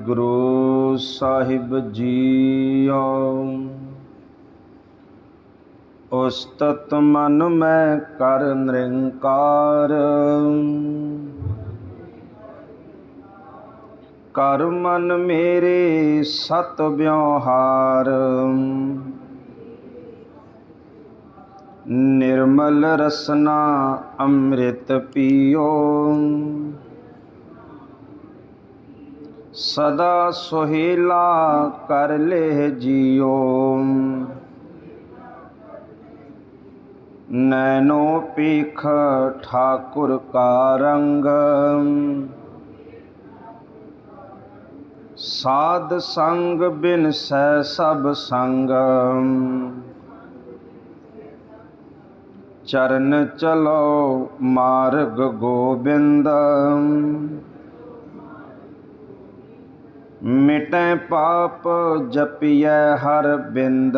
Guru Sahib JIO. ਉਸਤਤ ਮਨ ਮੈਂ ਕਰ ਨਿਰੰਕਾਰ। ਕਰ ਮਨ ਮੇਰੇ ਸਤ ਵਿਵਹਾਰ। ਨਿਰਮਲ ਰਸਨਾ ਅੰਮ੍ਰਿਤ ਪੀਓ। ਸਦਾ ਸੁਹੇਲਾ ਕਰ ਲੈ ਜੀਓ। ਨੈਨੋ ਪੀਖ ਠਾਕੁਰ ਕਾ ਰੰਗ। ਸਾਧ ਸੰਗ ਬਿਨ ਸੈ ਸਭ ਸੰਗ। ਚਰਨ ਚਲੋ ਮਾਰਗ ਗੋਬਿੰਦ। ਮਿਟੈ ਪਾਪ ਜਪਿਐ ਹਰ ਬਿੰਦ।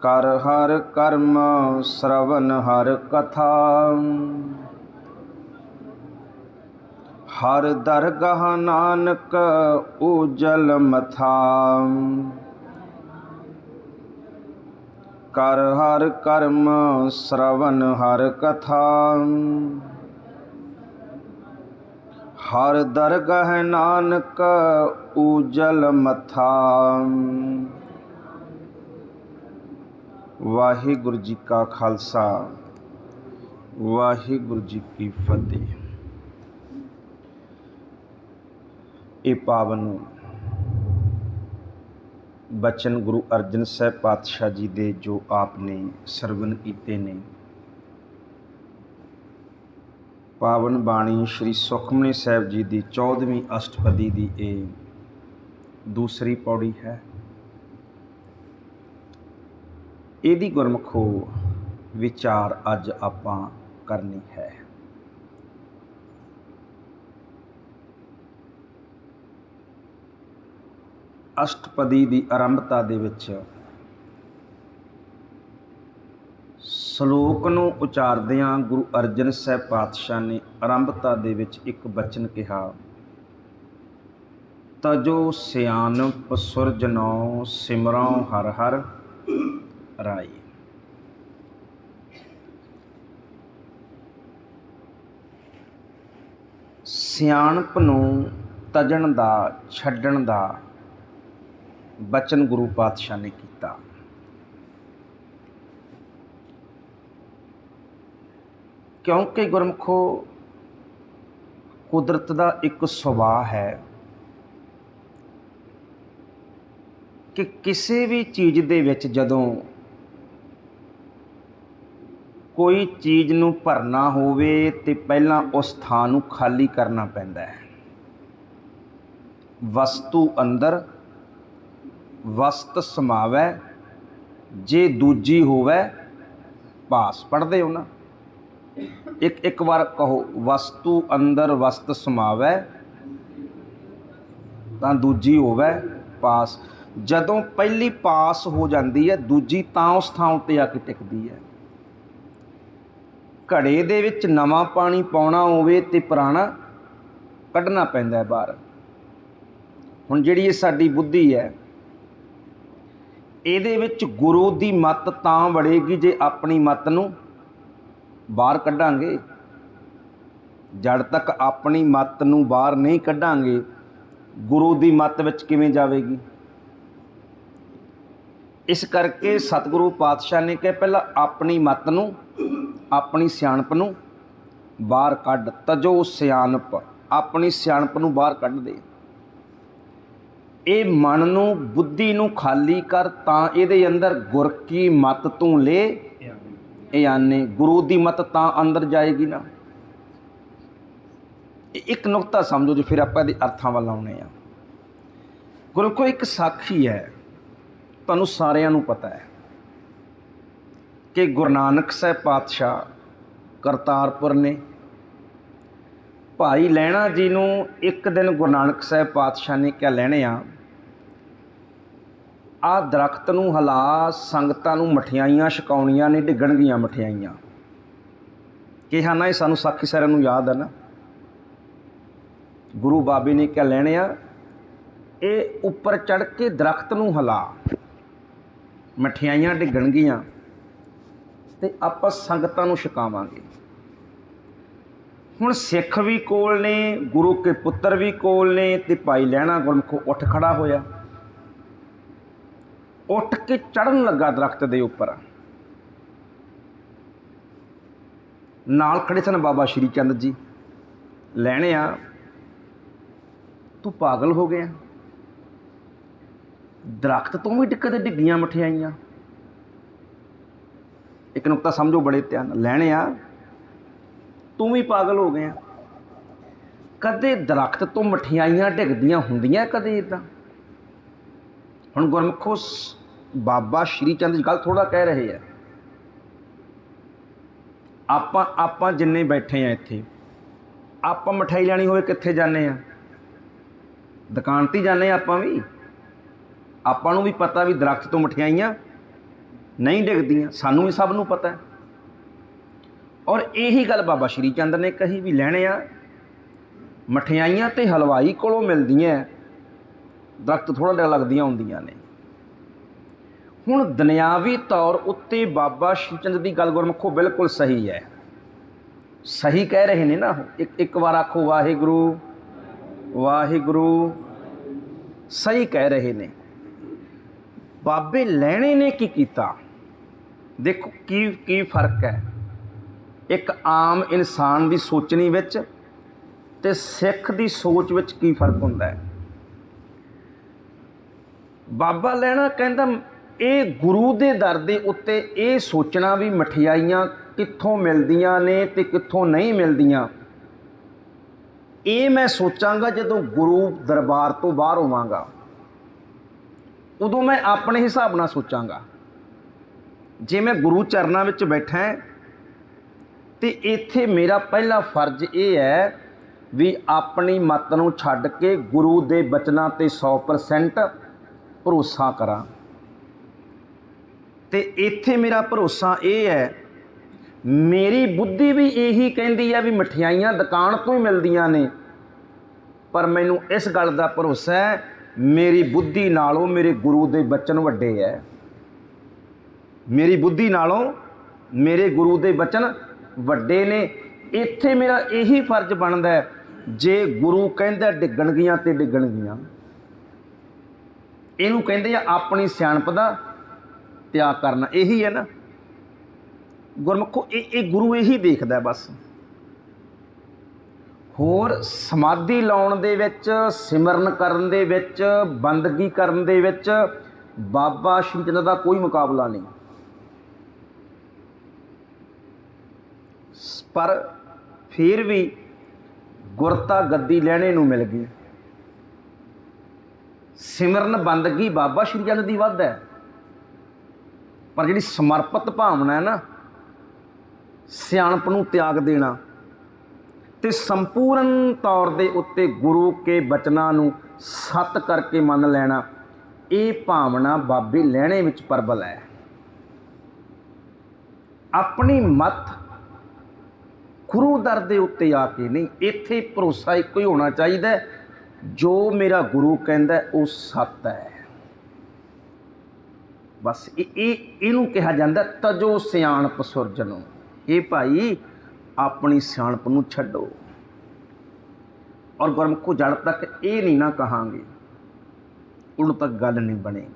ਕਰ ਹਰ ਕਰਮ ਸ਼ਰਵਨ ਹਰ ਕਥਾ। ਹਰ ਦਰਗਾਹ ਨਾਨਕ ਉਜਲ ਮਥਾ। ਕਰ ਹਰ ਕਰਮ ਸ਼ਰਵਨ ਹਰ ਕਥਾ। ਹਰ ਦਰਗਾਹ ਨਾਨਕ ਉਜਲ ਮਥਾ। ਵਾਹਿਗੁਰੂ ਜੀ ਕਾ ਖਾਲਸਾ, ਵਾਹਿਗੁਰੂ ਜੀ ਕੀ ਫਤਿਹ। ਇਹ ਪਾਵਨ ਬਚਨ ਗੁਰੂ ਅਰਜਨ ਸਾਹਿਬ ਪਾਤਸ਼ਾਹ ਜੀ ਦੇ ਜੋ ਆਪ ਨੇ ਸਰਵਨ ਕੀਤੇ ਨੇ ਪਾਵਨ ਬਾਣੀ ਸ੍ਰੀ ਸੁਖਮਨੀ ਸਾਹਿਬ ਜੀ ਦੀ 14ਵੀਂ ਅਸ਼ਟਪਦੀ ਦੀ ਇਹ ਦੂਸਰੀ ਪੌੜੀ ਹੈ। ਇਹਦੀ ਗੁਰਮਖੋ ਵਿਚਾਰ ਅੱਜ ਆਪਾਂ ਕਰਨੀ ਹੈ। ਅਸ਼ਟਪਦੀ ਦੀ ਆਰੰਭਤਾ ਦੇ ਵਿੱਚ ਸ਼ਲੋਕ ਨੂੰ ਉਚਾਰਦਿਆਂ ਗੁਰੂ ਅਰਜਨ ਸਾਹਿਬ ਪਾਤਸ਼ਾਹ ਨੇ ਆਰੰਭਤਾ ਦੇ ਵਿੱਚ ਇੱਕ ਬਚਨ ਕਿਹਾ, ਤਜੋ ਸਿਆਣਪ ਸੁਰਜਨੋ ਸਿਮਰਉ ਹਰ ਹਰ ਰਾਈ ਸਿਆਣਪ ਨੂੰ ਤਜਣ ਦਾ, ਛੱਡਣ ਦਾ ਬਚਨ ਗੁਰੂ ਪਾਤਸ਼ਾਹ ਨੇ ਕੀਤਾ। ਕਿਉਂਕਿ ਗੁਰਮਖੋ ਕੁਦਰਤ ਦਾ ਇੱਕ ਸੁਭਾਅ ਹੈ ਕਿ ਕਿਸੇ ਵੀ ਚੀਜ਼ ਦੇ ਵਿੱਚ ਜਦੋਂ ਕੋਈ ਚੀਜ਼ ਨੂੰ ਭਰਨਾ ਹੋਵੇ ਤੇ ਪਹਿਲਾਂ ਉਸ ਥਾਂ ਨੂੰ ਖਾਲੀ ਕਰਨਾ ਪੈਂਦਾ ਹੈ। ਵਸਤੂ ਅੰਦਰ ਵਸਤ ਸਮਾਵੈ, ਜੇ ਦੂਜੀ ਹੋਵੇ ਪਾਸ ਪੜਦੇ ਹੋ ਨਾ। ਇੱਕ ਇੱਕ ਵਾਰ ਕਹੋ, ਵਸਤੂ ਅੰਦਰ ਵਸਤ ਸਮਾਵੈ, ਤਾਂ ਦੂਜੀ ਹੋਵੇ ਪਾਸ। ਜਦੋਂ ਪਹਿਲੀ ਪਾਸ ਹੋ ਜਾਂਦੀ ਹੈ, ਦੂਜੀ ਤਾਂ ਉਸ ਥਾਂ ਉੱਤੇ ਆ ਕੇ ਟਿਕਦੀ ਹੈ। ਘੜੇ ਦੇ ਵਿੱਚ ਨਵਾਂ ਪਾਣੀ ਪਾਉਣਾ ਹੋਵੇ ਤੇ ਪੁਰਾਣਾ ਕੱਢਣਾ ਪੈਂਦਾ ਹੈ ਬਾਹਰ। ਹੁਣ ਜਿਹੜੀ ਇਹ ਸਾਡੀ ਬੁੱਧੀ ਹੈ, ਇਹਦੇ ਵਿੱਚ ਗੁਰੂ ਦੀ ਮੱਤ ਤਾਂ ਵੜੇਗੀ ਜੇ ਆਪਣੀ ਮੱਤ ਨੂੰ ਬਾਹਰ ਕੱਢਾਂਗੇ। ਜਦ ਤੱਕ ਆਪਣੀ ਮੱਤ ਨੂੰ ਬਾਹਰ ਨਹੀਂ ਕੱਢਾਂਗੇ। ਗੁਰੂ ਦੀ ਮੱਤ ਵਿੱਚ ਕਿਵੇਂ ਜਾਵੇਗੀ? ਇਸ ਕਰਕੇ ਸਤਿਗੁਰੂ ਪਾਤਸ਼ਾਹ ਨੇ ਕਿਹਾ, ਪਹਿਲਾਂ ਆਪਣੀ ਮੱਤ ਨੂੰ, ਆਪਣੀ ਸਿਆਣਪ ਨੂੰ ਬਾਹਰ ਕੱਢ। ਤਜੋ ਸਿਆਣਪ, ਆਪਣੀ ਸਿਆਣਪ ਨੂੰ ਬਾਹਰ ਕੱਢ ਦੇ। ਇਹ ਮਨ ਨੂੰ, ਬੁੱਧੀ ਨੂੰ ਖਾਲੀ ਕਰ ਤਾਂ ਇਹਦੇ ਅੰਦਰ ਗੁਰ ਕੀ ਮਤ ਤੂੰ ਲੈ। ਇਹ ਆਨੇ, ਗੁਰੂ ਦੀ ਮਤ ਤਾਂ ਅੰਦਰ ਜਾਏਗੀ ਨਾ। ਇੱਕ ਨੁਕਤਾ ਸਮਝੋ ਜੀ, ਫਿਰ ਆਪਾਂ ਇਹਦੇ ਅਰਥਾਂ ਵੱਲ ਆਉਣੇ ਆ। ਗੁਰੂ ਕੋ ਇੱਕ ਸਾਖੀ ਹੈ, ਤੁਹਾਨੂੰ ਸਾਰਿਆਂ ਨੂੰ ਪਤਾ ਹੈ ਕਿ ਗੁਰੂ ਨਾਨਕ ਸਾਹਿਬ ਪਾਤਸ਼ਾਹ ਕਰਤਾਰਪੁਰ ਨੇ ਭਾਈ ਲੈਣਾ ਜੀ ਨੂੰ ਇੱਕ ਦਿਨ ਗੁਰੂ ਨਾਨਕ ਸਾਹਿਬ ਪਾਤਸ਼ਾਹ ਨੇ ਕਿਹਾ ਲੈਣੇ ਆ ਆਹ ਦਰਖਤ ਨੂੰ ਹਿਲਾ, ਸੰਗਤਾਂ ਨੂੰ ਮਠਿਆਈਆਂ ਛਕਾਉਣੀਆਂ ਨੇ ਡਿੱਗਣਗੀਆਂ ਮਠਿਆਈਆਂ। ਕਿਹਾ ਨਾ, ਇਹ ਸਾਨੂੰ ਸਾਖੀ ਸਾਰਿਆਂ ਨੂੰ ਯਾਦ ਹੈ ਨਾ। ਗੁਰੂ ਬਾਬੇ ਨੇ ਕਿਹਾ ਆ, ਇਹ ਉੱਪਰ ਚੜ ਕੇ ਦਰਖਤ ਨੂੰ ਹਿਲਾ। ਮਠਿਆਈਆਂ ਡਿੱਗਣਗੀਆਂ ਤੇ ਆਪਾਂ ਸੰਗਤਾਂ ਨੂੰ ਛਕਾਵਾਂਗੇ। ਹੁਣ ਸਿੱਖ ਵੀ ਕੋਲ ਨੇ, ਗੁਰੂ ਕੇ ਪੁੱਤਰ ਵੀ ਕੋਲ ਨੇ ਤੇ ਭਾਈ ਲੈਣਾ ਗੁਰਮੁਖੋ ਉੱਠ ਖੜਾ ਹੋਇਆ। ਉੱਠ ਕੇ ਚੜਨ ਲੱਗਾ ਦਰਖਤ ਦੇ ਉੱਪਰ। ਨਾਲ ਖੜੇ ਸਨ ਬਾਬਾ ਸ਼੍ਰੀ ਚੰਦ ਜੀ। ਲੈਣੇ ਆ, ਤੂੰ ਪਾਗਲ ਹੋ ਗਿਆ। ਦਰਖਤ ਤੋਂ ਵੀ ਡਿੱਕਦੇ ਡਿੱਗੀਆਂ ਮਠਿਆਈਆਂ। ਇੱਕ ਨੁਕਤਾ ਸਮਝੋ ਬੜੇ ਧਿਆਨ ਲੈਣੇ ਆ, ਤੂੰ ਵੀ ਪਾਗਲ ਹੋ ਗਿਆ। ਕਦੇ ਦਰਖਤ ਤੋਂ ਮਠਿਆਈਆਂ ਡਿੱਗਦੀਆਂ ਹੁੰਦੀਆਂ, ਕਦੇ ਇਦਾਂ ਹੁਣ ਗੁਰਮੁਖੋ ਸ- ਬਾਬਾ ਸ਼੍ਰੀ ਚੰਦ ਜੀ ਗੱਲ ਥੋੜਾ ਕਹਿ ਰਹੇ ਆ। ਆਪਾਂ ਆਪਾਂ ਜਿੰਨੇ ਬੈਠੇ ਆ ਇੱਥੇ, ਆਪਾਂ ਮਠਾਈ ਲੈਣੀ ਹੋਵੇ ਕਿੱਥੇ ਜਾਂਦੇ ਆ? ਦੁਕਾਨ ਤੇ ਜਾਂਦੇ ਆ ਆਪਾਂ ਵੀ। ਆਪਾਂ ਨੂੰ ਵੀ ਪਤਾ ਵੀ ਦਰਖਤ ਤੋਂ ਮਠਿਆਈਆਂ ਨਹੀਂ ਡਿੱਗਦੀਆਂ, ਸਾਨੂੰ ਵੀ ਸਭ ਨੂੰ ਪਤਾ। ਹੈ ਔਰ ਇਹੀ ਗੱਲ ਬਾਬਾ ਸ਼੍ਰੀ ਚੰਦ ਨੇ ਕਹੀ ਵੀ ਲੈਣੇ ਆ, ਮਠਿਆਈਆਂ ਤੇ ਹਲਵਾਈ ਕੋਲੋਂ ਮਿਲਦੀਆਂ। ਦਰਖਤ ਥੋੜਾ ਜਿਹਾ ਲੱਗਦੀਆਂ ਹੁੰਦੀਆਂ ਨੇ। ਹੁਣ ਦੁਨਿਆਵੀ ਤੌਰ ਉੱਤੇ ਬਾਬਾ ਸ਼੍ਰੀ ਚੰਦ ਦੀ ਗੱਲ ਗੁਰਮੁਖੋ ਬਿਲਕੁਲ ਸਹੀ ਹੈ। ਸਹੀ ਕਹਿ ਰਹੇ ਨੇ ਨਾ ਇੱਕ ਇੱਕ ਵਾਰ ਆਖੋ, ਵਾਹਿਗੁਰੂ ਵਾਹਿਗੁਰੂ। ਸਹੀ ਕਹਿ ਰਹੇ ਨੇ। ਬਾਬੇ ਲੈਣੇ ਨੇ ਕੀ ਕੀਤਾ? ਦੇਖੋ ਕੀ ਕੀ ਫ਼ਰਕ ਹੈ। ਇੱਕ ਆਮ ਇਨਸਾਨ ਦੀ ਸੋਚਣੀ ਵਿੱਚ ਤੇ ਸਿੱਖ ਦੀ ਸੋਚ ਵਿੱਚ ਕੀ ਫ਼ਰਕ ਹੁੰਦਾ ਹੈ? ਬਾਬਾ ਲਹਿਣਾ ਕਹਿੰਦਾ, ਇਹ ਗੁਰੂ ਦੇ ਦਰ ਦੇ ਉੱਤੇ ਇਹ ਸੋਚਣਾ ਵੀ ਮਠਿਆਈਆਂ ਕਿੱਥੋਂ ਮਿਲਦੀਆਂ ਨੇ ਤੇ ਕਿੱਥੋਂ ਨਹੀਂ ਮਿਲਦੀਆਂ। ਇਹ ਮੈਂ ਸੋਚਾਂਗਾ ਜਦੋਂ ਗੁਰੂ ਦਰਬਾਰ ਤੋਂ ਬਾਹਰ ਹੋਵਾਂਗਾ। ਉਦੋਂ ਮੈਂ ਆਪਣੇ ਹਿਸਾਬ ਨਾਲ ਸੋਚਾਂਗਾ। ਜੇ ਮੈਂ ਗੁਰੂ ਚਰਨਾਂ ਵਿੱਚ ਬੈਠਾ ਹਾਂ, ਤੇ ਇੱਥੇ ਮੇਰਾ ਪਹਿਲਾ ਫਰਜ਼ ਇਹ ਹੈ ਵੀ ਆਪਣੀ ਮਤ ਨੂੰ ਛੱਡ ਕੇ ਗੁਰੂ ਦੇ ਬਚਨਾਂ ਤੇ 100% ਭਰੋਸਾ ਕਰਾਂ। ਤੇ ਇੱਥੇ ਮੇਰਾ ਭਰੋਸਾ ਇਹ ਹੈ, ਮੇਰੀ ਬੁੱਧੀ ਵੀ ਇਹੀ ਕਹਿੰਦੀ ਹੈ ਵੀ ਮਠਿਆਈਆਂ ਦੁਕਾਨ ਤੋਂ ਹੀ ਮਿਲਦੀਆਂ ਨੇ। ਪਰ ਮੈਨੂੰ ਇਸ ਗੱਲ ਦਾ ਭਰੋਸਾ ਹੈ, ਮੇਰੀ ਬੁੱਧੀ ਨਾਲੋਂ ਮੇਰੇ ਗੁਰੂ ਦੇ ਬਚਨ ਵੱਡੇ ਹੈ। ਮੇਰੀ ਬੁੱਧੀ ਨਾਲੋਂ ਮੇਰੇ ਗੁਰੂ ਦੇ ਬਚਨ ਵੱਡੇ ਨੇ। ਇੱਥੇ ਮੇਰਾ ਇਹੀ ਫਰਜ਼ ਬਣਦਾ ਜੇ ਗੁਰੂ ਕਹਿੰਦਾ ਡਿੱਗਣਗੀਆਂ ਤੇ ਡਿੱਗਣਗੀਆਂ। ਇਹਨੂੰ ਕਹਿੰਦੇ ਆ ਆਪਣੀ ਸਿਆਣਪ ਦਾ ਤਿਆਗ ਕਰਨਾ, ਇਹੀ ਹੈ ਨਾ। ਗੁਰਮੁਖੋ, ਇਹ ਇਹ ਗੁਰੂ ਇਹੀ ਦੇਖਦਾ ਬਸ। ਹੋਰ ਸਮਾਧੀ ਲਾਉਣ ਦੇ ਵਿੱਚ, ਸਿਮਰਨ ਕਰਨ ਦੇ ਵਿੱਚ, ਬੰਦਗੀ ਕਰਨ ਦੇ ਵਿੱਚ ਬਾਬਾ ਸ਼੍ਰੀ ਚੰਦ ਦਾ ਕੋਈ ਮੁਕਾਬਲਾ ਨਹੀਂ। ਪਰ ਫਿਰ ਵੀ ਗੁਰਤਾ ਗੱਦੀ ਲੈਣੇ ਨੂੰ ਮਿਲ ਗਈ। ਸਿਮਰਨ ਬੰਦਗੀ ਬਾਬਾ ਸ਼੍ਰੀ ਚੰਦ ਦੀ ਵੱਧ ਹੈ। ਪਰ ਜਿਹੜੀ ਸਮਰਪਿਤ ਭਾਵਨਾ ਹੈ ਨਾ, ਸਿਆਣਪ ਨੂੰ ਤਿਆਗ ਦੇਣਾ ਤੇ ਸੰਪੂਰਨ ਤੌਰ ਦੇ ਉੱਤੇ ਗੁਰੂ ਕੇ ਬਚਨਾਂ ਨੂੰ ਸਤ ਕਰਕੇ ਮੰਨ ਲੈਣਾ, ਇਹ ਭਾਵਨਾ ਬਾਬੇ ਲੈਣੇ ਵਿੱਚ ਪ੍ਰਬਲ ਹੈ। ਆਪਣੀ ਮਤ ਗੁਰੂ ਦਰ ਦੇ ਉੱਤੇ ਆ ਕੇ ਨਹੀਂ, ਇੱਥੇ ਭਰੋਸਾ ਇੱਕੋ ਹੀ ਹੋਣਾ ਚਾਹੀਦਾ ਜੋ ਮੇਰਾ ਗੁਰੂ ਕਹਿੰਦਾ ਉਹ ਸੱਤ ਹੈ। ਬਸ ਇਹ ਇਹਨੂੰ ਕਿਹਾ ਜਾਂਦਾ ਤਜੋ ਸਿਆਣਪ ਸੁਰਜਨੋ। ਇਹ ਭਾਈ ਆਪਣੀ ਸਿਆਣਪ ਨੂੰ ਛੱਡੋ। ਔਰ ਗੁਰਮੁਖੋ ਜੜ ਤੱਕ ਇਹ ਨਹੀਂ ਨਾ ਕਹਾਂਗੇ, ਉਦੋਂ ਤੱਕ ਗੱਲ ਨਹੀਂ ਬਣੇਗੀ।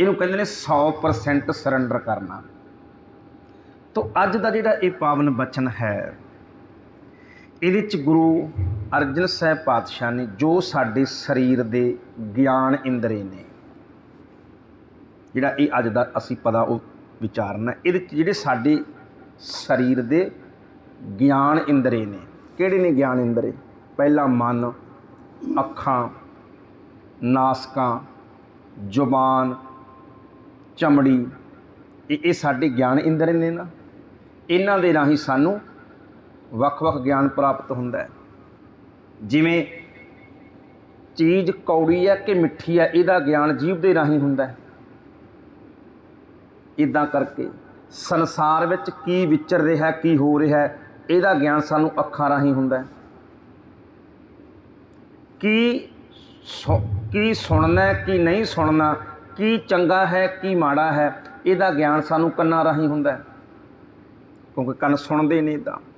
ਇਹਨੂੰ ਕਹਿੰਦੇ ਨੇ 100% ਸਰੈਂਡਰ ਕਰਨਾ। ਤੋ ਅੱਜ ਦਾ ਜਿਹੜਾ ਇਹ ਪਾਵਨ ਬਚਨ ਹੈ ਇਹਦੇ ਚ ਗੁਰੂ ਅਰਜਨ ਸਾਹਿਬ ਪਾਤਸ਼ਾਹ ਨੇ ਜੋ ਸਾਡੇ ਸਰੀਰ ਦੇ ਗਿਆਨ ਇੰਦਰੇ ਨੇ, ਜਿਹੜਾ ਇਹ ਅੱਜ ਦਾ ਅਸੀਂ ਪਤਾ ਉਹ ਵਿਚਾਰਨਾ ਇਹਦੇ ਚ ਜਿਹੜੇ ਸਾਡੇ ਸਰੀਰ ਦੇ ਗਿਆਨ ਇੰਦਰੇ ਨੇ, ਕਿਹੜੇ ਨੇ ਗਿਆਨ ਇੰਦਰੇ? ਪਹਿਲਾ ਮਨ, ਅੱਖਾਂ, ਨਾਸਕਾਂ, ਜ਼ੁਬਾਨ, ਚਮੜੀ, ਇਹ ਇਹ ਸਾਡੇ ਗਿਆਨ ਇੰਦਰੇ ਨੇ ਨਾ। ਇਹਨਾਂ ਦੇ ਰਾਹੀਂ ਸਾਨੂੰ ਵੱਖ-ਵੱਖ ਗਿਆਨ ਪ੍ਰਾਪਤ ਹੁੰਦਾ ਹੈ। ਜਿਵੇਂ ਚੀਜ਼ ਕੌੜੀ ਹੈ ਕਿ ਮਿੱਠੀ ਹੈ ਇਹਦਾ ਗਿਆਨ ਜੀਵ ਦੇ ਰਾਹੀਂ ਹੁੰਦਾ ਹੈ। ਇਦਾਂ ਕਰਕੇ ਸੰਸਾਰ ਵਿੱਚ ਕੀ ਵਿਚਰ ਰਿਹਾ ਕੀ ਹੋ ਰਿਹਾ ਹੈ, ਇਹਦਾ ਗਿਆਨ ਸਾਨੂੰ ਅੱਖਾਂ ਰਾਹੀਂ ਹੁੰਦਾ ਹੈ। ਕੀ ਸੁ- ਕੀ ਸੁਣਨਾ ਕੀ ਨਹੀਂ ਸੁਣਨਾ ਕੀ ਚੰਗਾ ਹੈ ਕੀ ਮਾੜਾ ਹੈ ਇਹਦਾ ਗਿਆਨ ਸਾਨੂੰ ਕੰਨਾਂ ਰਾਹੀਂ ਹੁੰਦਾ ਹੈ। ਕਿਉਂਕਿ ਕੰਨ ਸੁਣਦੇ ਨੇ ਤਾਂ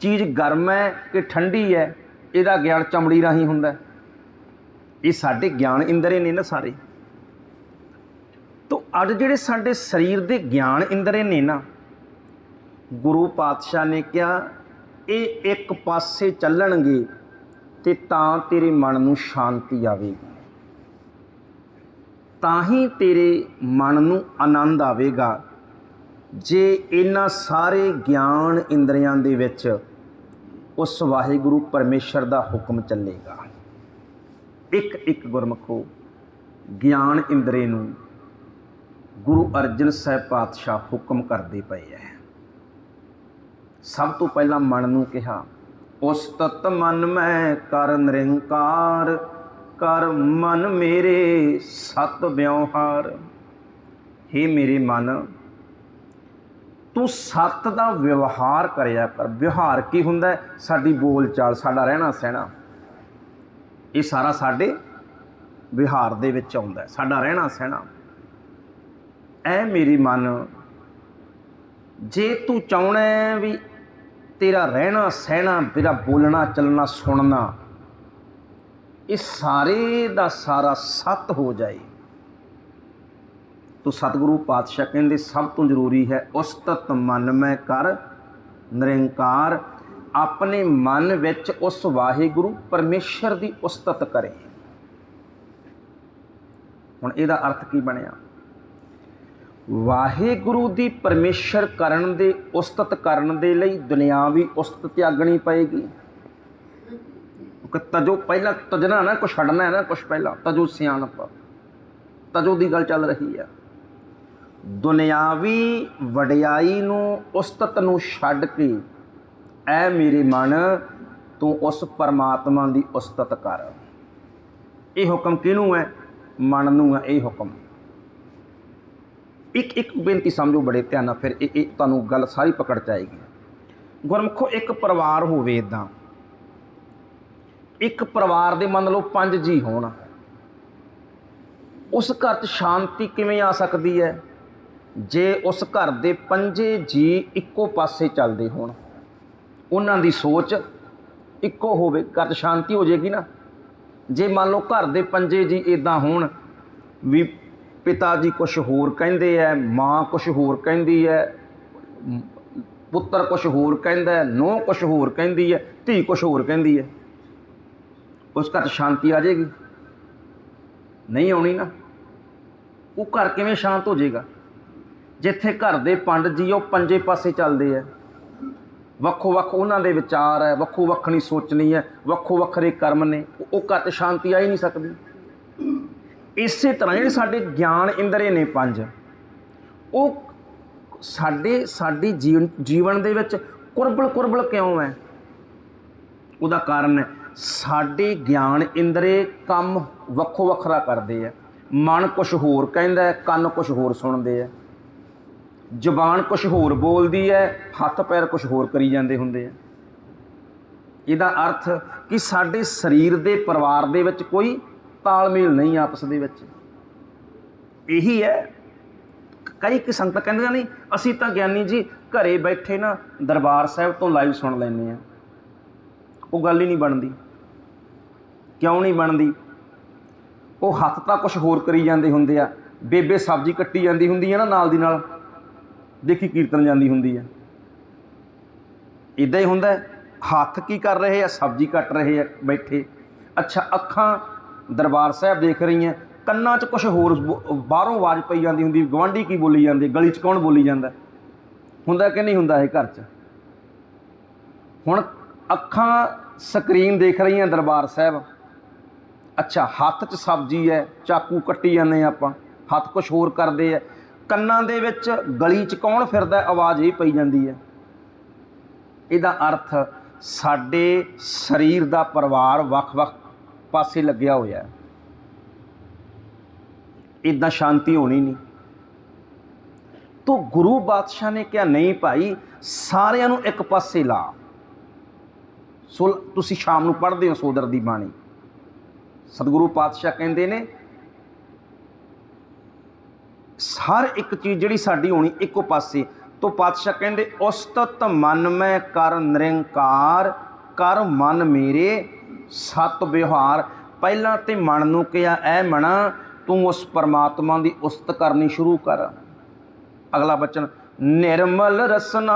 ਚੀਜ਼ ਗਰਮ ਹੈ ਕਿ ਠੰਡੀ ਹੈ, ਇਹਦਾ ਗਿਆਨ ਚਮੜੀ ਰਾਹੀਂ ਹੁੰਦਾ ਇਹ ਸਾਡੇ ਗਿਆਨ ਇੰਦਰੇ ਨੇ ਨਾ ਸਾਰੇ। ਤੋ ਅੱਜ ਜਿਹੜੇ ਸਾਡੇ ਸਰੀਰ ਦੇ ਗਿਆਨ ਇੰਦਰੇ ਨੇ ਨਾ, ਗੁਰੂ ਪਾਤਸ਼ਾਹ ਨੇ ਕਿਹਾ, ਇਹ ਇੱਕ ਪਾਸੇ ਚੱਲਣਗੇ ਤੇ ਤਾਂ ਤੇਰੇ ਮਨ ਨੂੰ ਸ਼ਾਂਤੀ ਆਵੇਗੀ। ਤਾਂ ਹੀ ਤੇਰੇ ਮਨ ਨੂੰ ਆਨੰਦ ਆਵੇਗਾ। ਜੇ ਇਹਨਾਂ ਸਾਰੇ ਗਿਆਨ ਇੰਦਰੀਆਂ ਦੇ ਵਿੱਚ ਉਸ ਵਾਹਿਗੁਰੂ ਪਰਮੇਸ਼ਰ ਦਾ ਹੁਕਮ ਚੱਲੇਗਾ। ਇੱਕ ਇੱਕ ਗੁਰਮਖੋ ਗਿਆਨ ਇੰਦਰੇ ਨੂੰ ਗੁਰੂ ਅਰਜਨ ਸਾਹਿਬ ਪਾਤਸ਼ਾਹ ਹੁਕਮ ਕਰਦੇ ਪਏ ਐ। ਸਭ ਤੋਂ ਪਹਿਲਾਂ ਮਨ ਨੂੰ ਕਿਹਾ ਉਸ ਤਤ ਮਨ ਮੈਂ ਕਰ ਨਿਰੰਕਾਰ, ਕਰ ਮਨ ਮੇਰੇ ਸਤ ਵਿਉਹਾਰ हे ਮੇਰੇ ਮਨ ਤੂੰ ਸਤ ਦਾ ਵਿਵਹਾਰ ਕਰਿਆ ਕਰ। ਵਿਵਹਾਰ ਕੀ ਹੁੰਦਾ? ਸਾਡੀ ਬੋਲਚਾਲ, ਸਾਡਾ ਰਹਿਣਾ ਸਹਿਣਾ। ਇਹ ਸਾਰਾ ਸਾਡੇ ਵਿਹਾਰ ਦੇ ਵਿੱਚ ਆਉਂਦਾ ਸਾਡਾ ਰਹਿਣਾ ਸਹਿਣਾ। ਐ ਮੇਰੀ ਮਨ, ਜੇ ਤੂੰ ਚਾਹਣਾ ਵੀ ਤੇਰਾ ਰਹਿਣਾ ਸਹਿਣਾ, ਤੇਰਾ ਬੋਲਣਾ, ਚੱਲਣਾ, ਸੁਣਨਾ, ਇਹ ਸਾਰੇ ਦਾ ਸਾਰਾ ਸਤ ਹੋ ਜਾਏ। ਤੋ ਸਤਿਗੁਰੂ ਪਾਤਸ਼ਾਹ ਕਹਿੰਦੇ, ਸਭ ਤੋਂ ਜ਼ਰੂਰੀ ਹੈ ਉਸਤਤ ਮਨ ਮੈਂ ਕਰ ਨਿਰੰਕਾਰ। ਆਪਣੇ ਮਨ ਵਿੱਚ ਉਸ ਵਾਹਿਗੁਰੂ ਪਰਮੇਸ਼ਰ ਦੀ ਉਸਤਤ ਕਰੇ। ਹੁਣ ਇਹਦਾ ਅਰਥ ਕੀ ਬਣਿਆ? ਵਾਹਿਗੁਰੂ ਦੀ ਪਰਮੇਸ਼ਰ ਕਰਨ ਦੇ ਉਸਤਤ ਕਰਨ ਦੇ ਲਈ ਦੁਨਿਆਵੀ ਉਸਤਤ ਤਿਆਗਣੀ ਪਏਗੀ। ਕਿ ਤਜੋ ਪਹਿਲਾਂ ਤਜਣਾ ਨਾ, ਕੁਛ ਛੱਡਣਾ ਹੈ ਨਾ ਕੁਛ ਪਹਿਲਾਂ। ਤਜੋ ਸਿਆਣਪ। ਤਜੋ ਦੀ ਗੱਲ ਚੱਲ ਰਹੀ ਹੈ ਦੁਨਿਆਵੀ ਵਡਿਆਈ ਨੂੰ ਉਸਤਤ ਨੂੰ ਛੱਡ ਕੇ, ਐ ਮੇਰੇ ਮਨ, ਤੂੰ ਉਸ ਪਰਮਾਤਮਾ ਦੀ ਉਸਤਤ ਕਰ। ਇਹ ਹੁਕਮ ਕਿਹਨੂੰ ਹੈ? ਮਨ ਨੂੰ ਹੈ ਇਹ ਹੁਕਮ। ਇੱਕ ਇੱਕ ਬੇਨਤੀ ਸਮਝੋ ਬੜੇ ਧਿਆਨ ਨਾਲ, ਫਿਰ ਇਹ ਇਹ ਤੁਹਾਨੂੰ ਗੱਲ ਸਾਰੀ ਪਕੜ ਚ ਆਏਗੀ। ਗੁਰਮਖੋ, ਇੱਕ ਪਰਿਵਾਰ ਹੋਵੇ ਇਦਾਂ ਇੱਕ ਪਰਿਵਾਰ ਦੇ ਮੰਨ ਲਓ ਪੰਜ ਜੀ ਹੋਣ। ਉਸ ਘਰ 'ਚ ਸ਼ਾਂਤੀ ਕਿਵੇਂ ਆ ਸਕਦੀ ਹੈ? ਜੇ ਉਸ ਘਰ ਦੇ ਪੰਜੇ ਜੀ ਇੱਕੋ ਪਾਸੇ ਚੱਲਦੇ ਹੋਣ, ਉਹਨਾਂ ਦੀ ਸੋਚ ਇੱਕੋ ਹੋਵੇ, ਘਰ 'ਚ ਸ਼ਾਂਤੀ ਹੋ ਜਾਏਗੀ ਨਾ। ਜੇ ਮੰਨ ਲਓ ਘਰ ਦੇ ਪੰਜੇ ਜੀ ਇਦਾਂ ਹੋਣ ਵੀ ਪਿਤਾ ਜੀ ਕੁਝ ਹੋਰ ਕਹਿੰਦੇ ਐ, ਮਾਂ ਕੁਝ ਹੋਰ ਕਹਿੰਦੀ ਐ, ਪੁੱਤਰ ਕੁਝ ਹੋਰ ਕਹਿੰਦਾ ਹੈ ਨੂੰਹ ਕੁਝ ਹੋਰ ਕਹਿੰਦੀ ਹੈ ਧੀ ਕੁਝ ਹੋਰ ਕਹਿੰਦੀ ਹੈ ਉਸ ਘਰ 'ਚ ਸ਼ਾਂਤੀ ਆ ਜਾਏਗੀ। ਨਹੀਂ ਆਉਣੀ ਨਾ। ਉਹ ਘਰ ਕਿਵੇਂ ਸ਼ਾਂਤ ਹੋ ਜਾਏਗਾ? ਜਿੱਥੇ ਘਰ ਦੇ ਪੰਡ ਜੀ, ਉਹ ਪੰਜੇ ਪਾਸੇ ਚੱਲਦੇ ਹੈ ਵੱਖੋ ਵੱਖ ਉਹਨਾਂ ਦੇ ਵਿਚਾਰ ਹੈ ਵੱਖੋ ਵੱਖਣੀ ਸੋਚਣੀ ਹੈ ਵੱਖੋ ਵੱਖਰੇ ਕਰਮ ਨੇ, ਉਹ- ਉਹ ਘਰ 'ਚ ਸ਼ਾਂਤੀ ਆ ਹੀ ਨਹੀਂ ਸਕਦੀ। ਇਸੇ ਤਰ੍ਹਾਂ ਜਿਹੜੇ ਸਾਡੇ ਗਿਆਨ ਇੰਦਰੇ ਨੇ ਪੰਜ, ਉਹ ਸਾਡੇ, ਸਾਡੀ ਜੀਵਨ ਜੀਵਨ ਦੇ ਵਿੱਚ ਕੁਰਬਲ ਕੁਰਬਲ ਕਿਉਂ ਹੈ? ਉਹਦਾ ਕਾਰਨ ਹੈ, ਸਾਡੇ ਗਿਆਨ ਇੰਦਰੇ ਕੰਮ ਵੱਖੋ ਵੱਖਰਾ ਕਰਦੇ ਆ। ਮਨ ਕੁਝ ਹੋਰ ਕਹਿੰਦਾ ਕੰਨ ਕੁਝ ਹੋਰ ਸੁਣਦੇ ਆ। ਜ਼ੁਬਾਨ ਕੁਝ ਹੋਰ ਬੋਲਦੀ ਹੈ, ਹੱਥ ਪੈਰ ਕੁਝ ਹੋਰ ਕਰੀ ਜਾਂਦੇ ਹੁੰਦੇ ਆ। ਇਹਦਾ ਅਰਥ ਕਿ ਸਾਡੇ ਸਰੀਰ ਦੇ ਪਰਿਵਾਰ ਦੇ ਵਿੱਚ ਕੋਈ ਤਾਲਮੇਲ ਨਹੀਂ ਆਪਸ ਦੇ ਵਿੱਚ। ਇਹੀ ਹੈ। ਕਈ ਕਿ ਸੰਗਤ ਕਹਿੰਦੇ ਨਹੀਂ ਅਸੀਂ ਤਾਂ ਗਿਆਨੀ ਜੀ ਘਰੇ ਬੈਠੇ ਨਾ ਦਰਬਾਰ ਸਾਹਿਬ ਤੋਂ ਲਾਈਵ ਸੁਣ ਲੈਂਦੇ ਆ ਉਹ ਗੱਲ ਹੀ ਨਹੀਂ ਬਣਦੀ। ਕਿਉਂ ਨਹੀਂ ਬਣਦੀ? ਉਹ ਹੱਥ ਤਾਂ ਕੁਝ ਹੋਰ ਕਰੀ ਜਾਂਦੇ ਹੁੰਦੇ ਆ। ਬੇਬੇ ਸਬਜ਼ੀ ਕੱਟੀ ਜਾਂਦੀ ਹੁੰਦੀ ਹੈ ਨਾ ਨਾਲ ਦੀ ਨਾਲ। ਦੇਖੀ ਕੀਰਤਨ ਜਾਂਦੀ ਹੁੰਦੀ ਹੈ ਇਦਾਂ ਹੀ ਹੁੰਦਾ ਹੱਥ ਕੀ ਕਰ ਰਹੇ ਆ, ਸਬਜ਼ੀ ਕੱਟ ਰਹੇ ਆ, ਬੈਠੇ। ਅੱਛਾ, ਅੱਖਾਂ ਦਰਬਾਰ ਸਾਹਿਬ ਦੇਖ ਰਹੀਆਂ, ਕੰਨਾਂ 'ਚ ਕੁਝ ਹੋਰ ਬਾਹਰੋਂ ਆਵਾਜ਼ ਪਈ ਜਾਂਦੀ ਹੁੰਦੀ ਗਵਾਂਢੀ ਕੀ ਬੋਲੀ ਜਾਂਦੇ, ਗਲੀ 'ਚ ਕੌਣ ਬੋਲੀ ਜਾਂਦਾ? ਹੁੰਦਾ ਕਿ ਨਹੀਂ ਹੁੰਦਾ ਇਹ ਘਰ 'ਚ? ਹੁਣ ਅੱਖਾਂ ਸਕਰੀਨ ਦੇਖ ਰਹੀਆਂ ਦਰਬਾਰ ਸਾਹਿਬ। ਅੱਛਾ, ਹੱਥ 'ਚ ਸਬਜ਼ੀ ਹੈ, ਚਾਕੂ ਕੱਟੀ ਜਾਂਦੇ ਆ ਆਪਾਂ, ਹੱਥ ਕੁਝ ਹੋਰ ਕਰਦੇ ਆ। ਕੰਨਾਂ ਦੇ ਵਿੱਚ ਗਲੀ 'ਚ ਕੌਣ ਫਿਰਦਾ ਆਵਾਜ਼ ਇਹ ਪਈ ਜਾਂਦੀ ਹੈ। ਇਹਦਾ ਅਰਥ ਸਾਡੇ ਸਰੀਰ ਦਾ ਪਰਿਵਾਰ ਵੱਖ-ਵੱਖ ਪਾਸੇ ਲੱਗਿਆ ਹੋਇਆ ਹੈ। ਇਦਾਂ ਸ਼ਾਂਤੀ ਹੋਣੀ ਨਹੀਂ। ਤੋ ਗੁਰੂ ਬਾਦਸ਼ਾਹ ਨੇ ਕਿਹਾ, ਨਹੀਂ ਭਾਈ, ਸਾਰਿਆਂ ਨੂੰ ਇੱਕ ਪਾਸੇ ਲਾ। ਸੋ ਤੁਸੀਂ ਸ਼ਾਮ ਨੂੰ ਪੜ੍ਹਦੇ ਹੋ ਸੋਦਰ ਦੀ ਬਾਣੀ। ਸਤਿਗੁਰੂ ਪਾਤਸ਼ਾਹ ਕਹਿੰਦੇ ਨੇ ਹਰ ਇੱਕ ਚੀਜ਼ ਜਿਹੜੀ ਸਾਡੀ ਹੋਣੀ ਇੱਕੋ ਪਾਸੇ। ਤੋਂ ਪਾਤਸ਼ਾਹ ਕਹਿੰਦੇ, ਉਸਤਤ ਮਨ ਮੈਂ ਕਰ ਨਿਰੰਕਾਰ, ਕਰ ਮਨ ਮੇਰੇ ਸਤ ਵਿਵਹਾਰ ਪਹਿਲਾਂ ਤੇ ਮਨ ਨੂੰ ਕਿਹਾ, ਐ ਮਣਾ, ਤੂੰ ਉਸ ਪਰਮਾਤਮਾ ਦੀ ਉਸਤ ਕਰਨੀ ਸ਼ੁਰੂ ਕਰ। ਅਗਲਾ ਬਚਨ, ਨਿਰਮਲ ਰਸਨਾ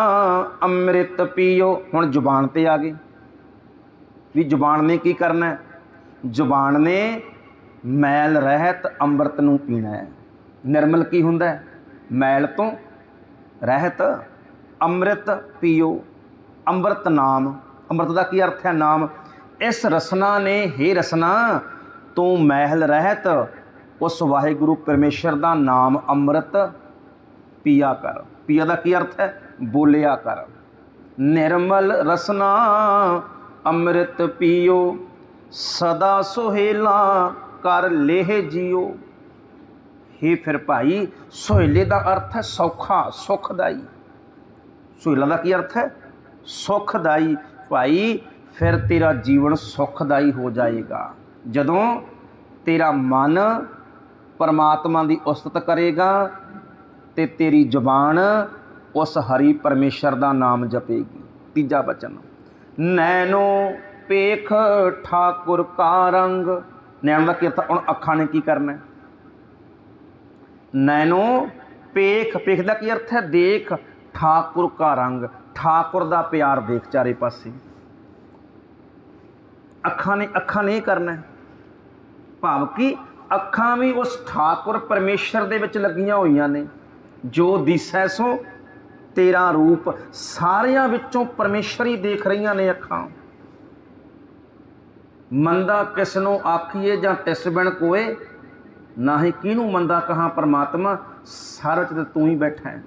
ਅੰਮ੍ਰਿਤ ਪੀਓ। ਹੁਣ ਜ਼ੁਬਾਨ ਤੇ ਆ ਗਏ। ਵੀ ਜ਼ੁਬਾਨ ਨੇ ਕੀ ਕਰਨਾ ਜ਼ੁਬਾਨ ਨੇ ਮੈਲ ਰਹਿਤ ਅੰਮ੍ਰਿਤ ਨੂੰ ਪੀਣਾ ਹੈ। ਨਿਰਮਲ ਕੀ ਹੁੰਦਾ ਹੈ? ਮੈਲ ਤੋਂ ਰਹਿਤ, ਅੰਮ੍ਰਿਤ ਪੀਓ, ਅੰਮ੍ਰਿਤ ਨਾਮ। ਅੰਮ੍ਰਿਤ ਦਾ ਕੀ ਅਰਥ ਹੈ? ਨਾਮ। ਇਸ ਰਸਨਾ ਨੇ, ਹੇ ਰਸਨਾ, ਤੂੰ ਮਹਿਲ ਰਹਿਤ, ਉਸ ਵਾਹਿਗੁਰੂ ਪਰਮੇਸ਼ਰ ਦਾ ਨਾਮ ਅੰਮ੍ਰਿਤ ਪੀਆ ਕਰ। ਪੀਆ ਦਾ ਕੀ ਅਰਥ ਹੈ? ਬੋਲਿਆ ਕਰ। ਨਿਰਮਲ ਰਸਨਾ, ਅੰਮ੍ਰਿਤ ਪੀਓ, ਸਦਾ ਸੁਹੇਲਾ, ਕਰ ਲੇਹ ਜੀਓ। ਹੀ ਫਿਰ ਭਾਈ ਸੁਹੇਲੇ ਦਾ ਅਰਥ ਹੈ ਸੌਖਾ, ਸੁਖਦਾਈ। ਸੁਹੇਲਾ ਦਾ ਕੀ ਅਰਥ ਹੈ? ਸੁਖਦਾਈ। ਭਾਈ, ਫਿਰ ਤੇਰਾ ਜੀਵਨ ਸੁਖਦਾਈ ਹੋ ਜਾਏਗਾ। ਜਦੋਂ ਤੇਰਾ ਮਨ ਪਰਮਾਤਮਾ ਦੀ ਉਸਤਤ ਕਰੇਗਾ ਤੇ ਤੇਰੀ ਜ਼ੁਬਾਨ ਉਸ ਹਰੀ ਪਰਮੇਸ਼ਰ ਦਾ ਨਾਮ ਜਪੇਗੀ। ਤੀਜਾ ਬਚਨ ਨੈਨੋ ਪੇਖ ਠਾਕੁਰ ਕਾ ਰੰਗ ਨੈਣ ਦਾ ਕੀ ਅਰਥ ਹੁਣ ਅੱਖਾਂ ਨੇ ਕੀ ਕਰਨਾ ਹੈ ਨੈਨੋ ਪੇਖ ਪੇਖ ਦਾ ਕੀ ਅਰਥ ਹੈ? ਦੇਖ, ਠਾਕੁਰ ਕਾ ਰੰਗ। ਠਾਕੁਰ ਦਾ ਪਿਆਰ ਦੇਖ ਚਾਰੇ ਪਾਸੇ। ਅੱਖਾਂ ਨੇ ਅੱਖਾਂ ਨੇ ਕਰਨਾ ਭਾਵ ਕਿ ਅੱਖਾਂ ਵੀ ਉਸ ਠਾਕੁਰ ਪਰਮੇਸ਼ਰ ਦੇ ਵਿੱਚ ਲੱਗੀਆਂ ਹੋਈਆਂ ਨੇ, ਜੋ ਦਿਸੈ ਸੋ ਤੇਰਾ ਰੂਪ। ਸਾਰਿਆਂ ਵਿੱਚੋਂ ਪਰਮੇਸ਼ਰ ਹੀ ਦੇਖ ਰਹੀਆਂ ਨੇ ਅੱਖਾਂ। ਮੰਦਾ ਕਿਸ ਨੂੰ ਆਖੀਏ ਜਾਂ ਤਿਸ ਬਿਨ ਕੋਏ ਨਾ ਹੀ ਕਿਹਨੂੰ ਮੰਦਾ ਕਹਾ ਪਰਮਾਤਮਾ ਸਾਰਾ ਚ ਤੂੰ ਹੀ ਬੈਠਾ ਹੈ।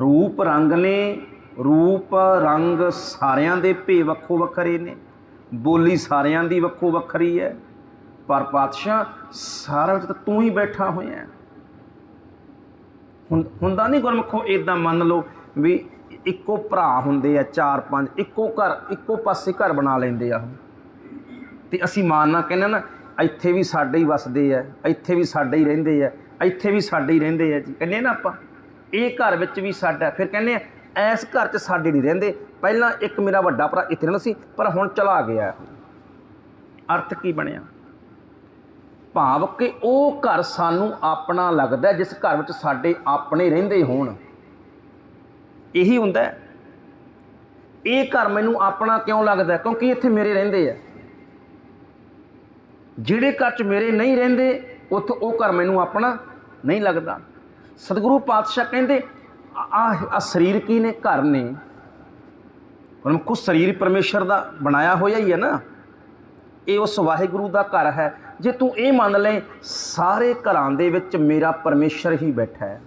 ਰੂਪ ਰੰਗ ਨੇ, ਰੂਪ ਰੰਗ ਸਾਰਿਆਂ ਦੇ ਭੇ ਵੱਖੋ ਵੱਖਰੇ ਨੇ। ਬੋਲੀ ਸਾਰਿਆਂ ਦੀ ਵੱਖੋ ਵੱਖਰੀ ਹੈ, ਪਰ ਪਾਤਸ਼ਾਹ ਸਾਰਿਆਂ ਵਿੱਚ ਤਾਂ ਤੂੰ ਹੀ ਬੈਠਾ ਹੋਇਆ ਹੁੰ- ਹੁੰਦਾ ਨਹੀਂ ਗੁਰਮੁਖੋ ਇਦਾਂ ਮੰਨ ਲਓ ਵੀ ਇੱਕੋ ਭਰਾ ਹੁੰਦੇ ਆ, ਚਾਰ ਪੰਜ, ਇੱਕੋ ਘਰ, ਇੱਕੋ ਪਾਸੇ ਘਰ ਬਣਾ ਲੈਂਦੇ ਆ ਉਹ। ਤੇ ਅਸੀਂ ਮਾਨਣਾ ਕਹਿੰਦੇ ਨਾ ਇੱਥੇ ਵੀ ਸਾਡੇ ਹੀ ਵੱਸਦੇ ਆ, ਇੱਥੇ ਵੀ ਸਾਡੇ ਹੀ ਰਹਿੰਦੇ ਆ, ਇੱਥੇ ਵੀ ਸਾਡੇ ਹੀ ਰਹਿੰਦੇ ਆ ਜੀ। ਕਹਿੰਦੇ ਨਾ ਆਪਾਂ, ਇਹ ਘਰ ਵਿੱਚ ਵੀ ਸਾਡਾ, ਫਿਰ ਕਹਿੰਦੇ ਆ, ਇਸ ਘਰ 'ਚ ਸਾਡੇ ਨਹੀਂ ਰਹਿੰਦੇ। ਪਹਿਲਾਂ ਇੱਕ ਮੇਰਾ ਵੱਡਾ ਭਰਾ ਇੱਥੇ ਰਹਿੰਦਾ ਸੀ, ਪਰ ਹੁਣ ਚਲਾ ਗਿਆ। ਅਰਥ ਕੀ ਬਣਿਆ? ਭਾਵ ਕਿ ਉਹ ਘਰ ਸਾਨੂੰ ਆਪਣਾ ਲੱਗਦਾ, ਜਿਸ ਘਰ ਵਿੱਚ ਸਾਡੇ ਆਪਣੇ ਰਹਿੰਦੇ ਹੋਣ। ਇਹੀ ਹੁੰਦਾ। ਇਹ ਘਰ ਮੈਨੂੰ ਆਪਣਾ ਕਿਉਂ ਲੱਗਦਾ? ਕਿਉਂਕਿ ਇੱਥੇ ਮੇਰੇ ਰਹਿੰਦੇ ਆ। ਜਿਹੜੇ ਘਰ 'ਚ ਮੇਰੇ ਨਹੀਂ ਰਹਿੰਦੇ, ਉੱਥੋਂ ਉਹ ਘਰ ਮੈਨੂੰ ਆਪਣਾ ਨਹੀਂ ਲੱਗਦਾ। ਸਤਿਗੁਰੂ ਪਾਤਸ਼ਾਹ ਕਹਿੰਦੇ, ਆ ਆ ਸਰੀਰ ਕੀ ਨੇ? ਘਰ ਨੇ। ਹੁਣ ਕੋ ਸਰੀਰ ਪਰਮੇਸ਼ਰ ਦਾ ਬਣਾਇਆ ਹੋਇਆ ਹੀ ਹੈ ਨਾ। ਇਹ ਉਸ ਵਾਹਿਗੁਰੂ ਦਾ ਘਰ ਹੈ। ਜੇ ਤੂੰ ਇਹ ਮੰਨ ਲੈ, ਸਾਰੇ ਘਰਾਂ ਦੇ ਵਿੱਚ ਮੇਰਾ ਪਰਮੇਸ਼ਰ ਹੀ ਬੈਠਾ ਹੈ।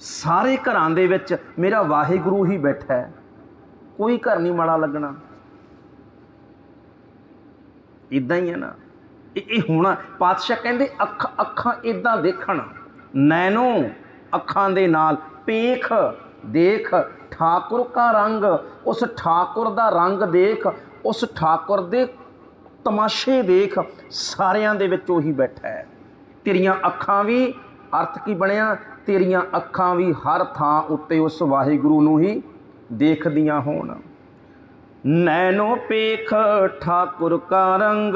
ਸਾਰੇ ਘਰਾਂ ਦੇ ਵਿੱਚ ਮੇਰਾ ਵਾਹਿਗੁਰੂ ਹੀ ਬੈਠਾ ਹੈ। ਕੋਈ ਘਰ ਨਹੀਂ ਮਾੜਾ ਲੱਗਣਾ। ਇਦਾਂ ਹੀ ਹੈ ਨਾ। ਇਹ ਇਹ ਹੋਣਾ, ਪਾਤਸ਼ਾਹ ਕਹਿੰਦੇ ਅੱਖ ਅੱਖਾਂ ਇਦਾਂ ਦੇਖਣ। ਨੈਨੋ ਅੱਖਾਂ ਦੇ ਨਾਲ ਪੇਖ ਦੇਖ, ਠਾਕੁਰ ਕਾ ਰੰਗ, ਉਸ ਠਾਕੁਰ ਦਾ ਰੰਗ ਦੇਖ, ਉਸ ਠਾਕੁਰ ਦੇ ਤਮਾਸ਼ੇ ਦੇਖ, ਸਾਰਿਆਂ ਦੇ ਵਿੱਚ ਉਹੀ ਬੈਠਾ ਹੈ। ਤੇਰੀਆਂ ਅੱਖਾਂ ਵੀ ਅਰਥ ਕੀ ਬਣਿਆ? ਤੇਰੀਆਂ ਅੱਖਾਂ ਵੀ ਹਰ ਥਾਂ ਉੱਤੇ ਉਸ ਵਾਹਿਗੁਰੂ ਨੂੰ ਹੀ ਦੇਖਦੀਆਂ ਹੋਣ। ਨੈਨੋ ਪੇਖ ਠਾਕੁਰ ਕਾ ਰੰਗ,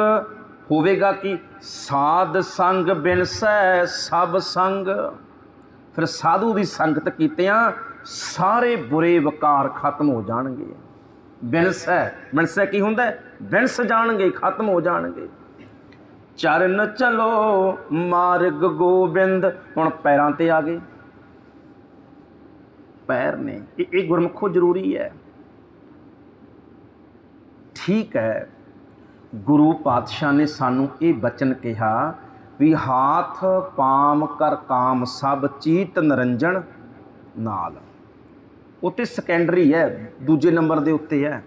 ਹੋਵੇਗਾ ਕਿ ਸਾਧ ਸੰਗ ਬਿਨਸੈ ਸਭ ਸੰਗ। ਫਿਰ ਸਾਧੂ ਦੀ ਸੰਗਤ ਕੀਤਿਆਂ ਸਾਰੇ ਬੁਰੇ ਵਿਕਾਰ ਖਤਮ ਹੋ ਜਾਣਗੇ। ਬਿਨਸੈ ਬਿਨਸੈ ਕੀ ਹੁੰਦਾ? ਹੈ? ਬਿਨਸ ਜਾਣਗੇ, ਖਤਮ ਹੋ ਜਾਣਗੇ। ਚਰਨ ਚਲੋ ਮਾਰਗ ਗੋਬਿੰਦ, ਹੁਣ ਪੈਰਾਂ ਤੇ ਆ ਗਏ। ਪੈਰ ਨੇ, ਇਹ ਇਹ ਗੁਰਮੁਖੋ ਜ਼ਰੂਰੀ ਹੈ। ਠੀਕ ਹੈ। ਗੁਰੂ ਪਾਤਸ਼ਾਹ ਨੇ ਸਾਨੂੰ ਇਹ ਬਚਨ ਕਿਹਾ ਵੀ ਹਾਥ ਪਾਮ ਕਰ ਕਾਮ ਸਭ ਚੀਤ ਨਰੰਜਨ ਨਾਲ। ਉੱਤੇ ਸੈਕੰਡਰੀ ਹੈ, ਦੂਜੇ ਨੰਬਰ ਦੇ ਉੱਤੇ ਹੈ।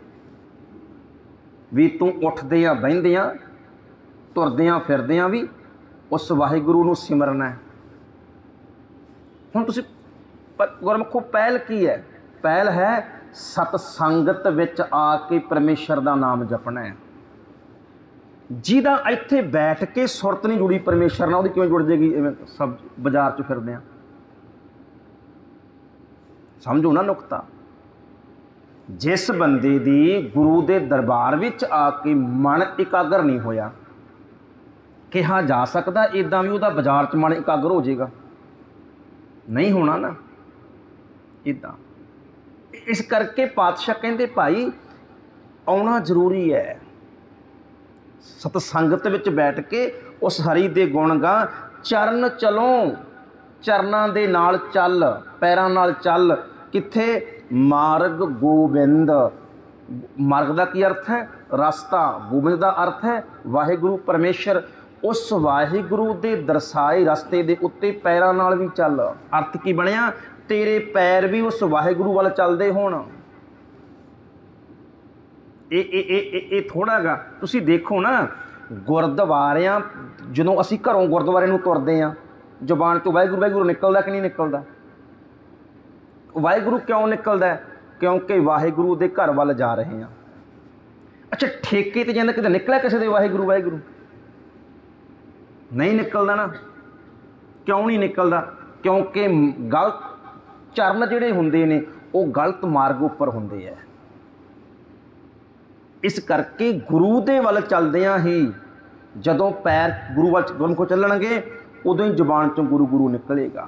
ਵੀ ਤੂੰ ਉੱਠਦੇ ਆ ਬਹਿੰਦੇ ਆ ਤੁਰਦੇ ਆ ਫਿਰਦੇ ਆ ਵੀ ਉਸ ਵਾਹਿਗੁਰੂ ਨੂੰ ਸਿਮਰਨਾ ਹੈ। ਹੁਣ ਤੁਸੀਂ ਪ- ਗੁਰਮੁਖੋ, ਪਹਿਲ ਕੀ ਹੈ? ਪਹਿਲ ਹੈ ਸਤ ਸੰਗਤ ਵਿੱਚ ਆ ਕੇ ਪਰਮੇਸ਼ਰ ਦਾ ਨਾਮ ਜਪਣਾ ਹੈ। ਜਿਹਦਾ ਇੱਥੇ ਬੈਠ ਕੇ ਸੁਰਤ ਨਹੀਂ ਜੁੜੀ ਪਰਮੇਸ਼ਰ ਨਾਲ, ਉਹਦੀ ਕਿਵੇਂ ਜੁੜ ਜੇਗੀ? ਐਵੇਂ ਸਭ ਬਾਜ਼ਾਰ 'ਚ ਫਿਰਦੇ ਆ। ਸਮਝੋ ਨਾ ਨੁਕਤਾ। ਜਿਸ ਬੰਦੇ ਦੀ ਗੁਰੂ ਦੇ ਦਰਬਾਰ ਵਿੱਚ ਆ ਕੇ ਮਨ ਇਕਾਗਰ ਨਹੀਂ ਹੋਇਆ, ਕਿਹਾ ਜਾ ਸਕਦਾ ਇਦਾਂ ਵੀ ਉਹਦਾ ਬਾਜ਼ਾਰ 'ਚ ਮਨ ਇਕਾਗਰ ਹੋ ਜਾਏਗਾ ਨਹੀਂ ਹੋਣਾ ਨਾ। ਇਦਾਂ ਇਸ ਕਰਕੇ ਪਾਤਸ਼ਾਹ ਕਹਿੰਦੇ ਭਾਈ, ਆਉਣਾ ਜ਼ਰੂਰੀ ਹੈ। ਸਤ ਸੰਗਤ ਵਿੱਚ ਬੈਠ ਕੇ ਉਸ ਹਰੀ ਦੇ ਗੁਣ ਗਾ, ਚਰਨ ਚਲੋ, ਚਰਨਾਂ ਦੇ ਨਾਲ ਚੱਲ, ਪੈਰਾਂ ਨਾਲ ਚੱਲ, ਕਿੱਥੇ? ਮਾਰਗ ਗੋਬਿੰਦ। ਮਾਰਗ ਦਾ ਕੀ ਅਰਥ ਹੈ? ਰਸਤਾ। ਗੋਬਿੰਦ ਦਾ ਅਰਥ ਹੈ ਵਾਹਿਗੁਰੂ ਪਰਮੇਸ਼ਰ। ਉਸ ਵਾਹਿਗੁਰੂ ਦੇ ਦਰਸਾਏ ਰਸਤੇ ਦੇ ਉੱਤੇ ਪੈਰਾਂ ਨਾਲ ਵੀ ਚੱਲ। ਅਰਥ ਕੀ ਬਣਿਆ? ਤੇਰੇ ਪੈਰ ਵੀ ਉਸ ਵਾਹਿਗੁਰੂ ਵੱਲ ਚੱਲਦੇ ਹੋਣ। ਇਹ ਇਹ ਇਹ, ਇਹ- ਇਹ ਗਾ ਤੁਸੀਂ ਦੇਖੋ ਨਾ, ਗੁਰਦੁਆਰਿਆਂ, ਜਦੋਂ ਅਸੀਂ ਘਰੋਂ ਗੁਰਦੁਆਰੇ ਨੂੰ ਤੁਰਦੇ ਆ, ਜ਼ੁਬਾਨ ਤੋਂ ਵਾਹਿਗੁਰੂ ਵਾਹਿਗੁਰੂ ਨਿਕਲਦਾ ਕਿ ਨਹੀਂ ਨਿਕਲਦਾ? ਵਾਹਿਗੁਰੂ ਕਿਉਂ ਨਿਕਲਦਾ ਕਿਉਂਕਿ ਵਾਹਿਗੁਰੂ ਦੇ ਘਰ ਵੱਲ ਜਾ ਰਹੇ ਆ। ਅੱਛਾ, ਠੇਕੇ ਤੇ ਜਾਂਦਾ ਕਿਤੇ ਨਿਕਲਿਆ ਕਿਸੇ ਦੇ ਵਾਹਿਗੁਰੂ ਵਾਹਿਗੁਰੂ? ਨਹੀਂ ਨਿਕਲਦਾ ਨਾ। ਕਿਉਂ ਨਹੀਂ ਨਿਕਲਦਾ? ਕਿਉਂਕਿ ਗਲਤ ਚਰਨ ਜਿਹੜੇ ਹੁੰਦੇ ਨੇ, ਉਹ ਗਲਤ ਮਾਰਗ ਉੱਪਰ ਹੁੰਦੇ ਆ ਇਸ ਕਰਕੇ ਗੁਰੂ ਦੇ ਵੱਲ ਚੱਲਦਿਆਂ ਹੀ ਜਦੋਂ ਪੈਰ ਗੁਰੂ ਵੱਲ ਗੁਰੂ ਗੁਰਮੁਖ ਚੱਲਣਗੇ, ਉਦੋਂ ਹੀ ਜ਼ੁਬਾਨ ਚੋਂ ਗੁਰੂ ਗੁਰੂ ਨਿਕਲੇਗਾ।